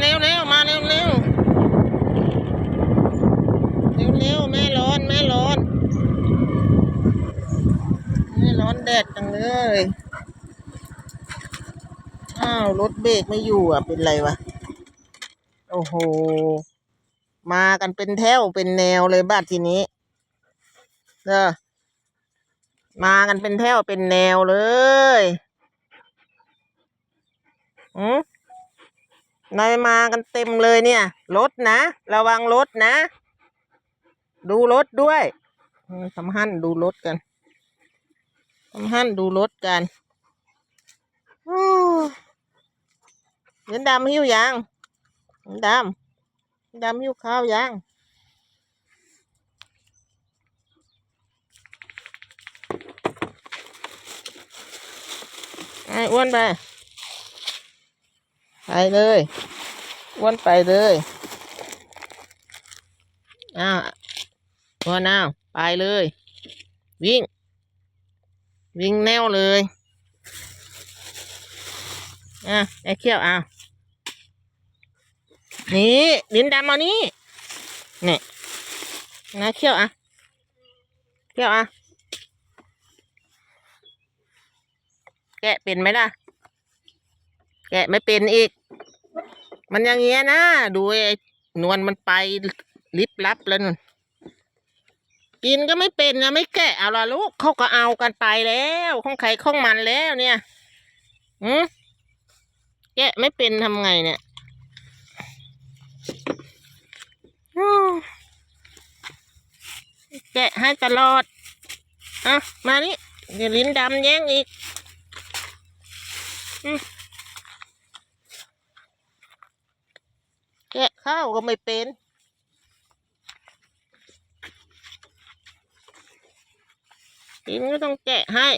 เร็วเร็วมาเร็วเร็วเร็วเร็วแม่ร้อนแม่ร้อนแม่ร้อนแดดจังเลยอ้าวรถเบรกไม่อยู่อะเป็นไรวะโอ้โหมากันเป็นแถวเป็นแนวเลยบ้านทีนี้เด้อมากันเป็นแถวเป็นแนวเลยอืม นายมากันเต็มเลยเนี่ย รถนะ ระวังรถนะ ดูรถด้วยอืมทำหั่นดูรถกันทำหั่นดูรถกันเห็นดำหิ้วยังเห็นดำดำหิ้วข้าวยังไอ้อ้วนไป เลยอ้วนไปเลยอ้าวอ้วนอ้าวไปเลย วิ่ง วิ่งแนวเลยอะไอ้เขี้ยวอ้าวนี่ลิ้นดำมานี่นี่นะเขี้ยวอะเขี้ยวอะแกะเป็นไหมล่ะ แกะไม่เป็นอีก มันอย่างเงี้ยนะ ดูไอ้นวลมันไปลิบลับแล้วนู่นกินก็ไม่เป็นนะไม่แกะเอาละลูกเขาก็เอากันไปแล้วของใครของมันแล้วเนี่ยอืมแกะไม่เป็นทำไงเนี่ยแกะให้ตลอดอะมานี่เดี๋ยวลิ้นดำแย่งอีกอืมแกะ ข้าวก็ไม่เป็น กินก็ต้องแกะให้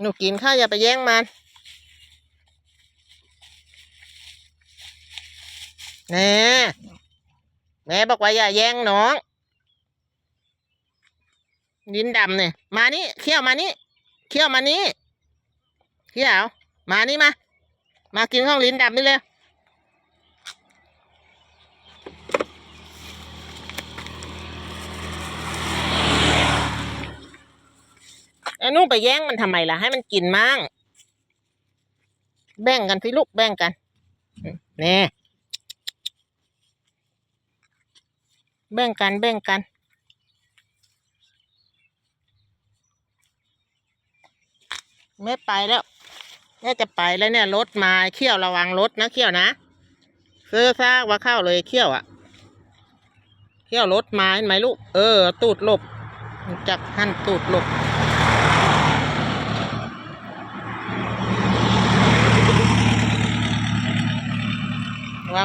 หนูกินข้าวอย่าไปแย่งมันแน่แม่บอกว่าอย่าแย่งน้องลิ้นดำเนี่ยมานี่เขี้ยวมานี่เขี้ยวมานี่เขี้ยวมานี่มา มากินข้าวลิ้นดำนี่เลยไอ้ นุ่งไปแย่งมันทำไมล่ะ ให้มันกินมั่งแบ่งกันสิลูกแบ่งกันอืมแน่แบ่งกันแบ่งกันแม่ไปแล้วแม่จะไปแล้วเนี่ยรถมาเขี้ยวระวังรถนะเขี้ยวนะซื้อซากว่าเข้าเลยเขี้ยวอะ่ะเขี้ยวรถมาเห็นไหมลูกเออ ตูดหลบจับหันตูดหลบ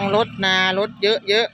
ระวังรถนารถเยอะเยอะ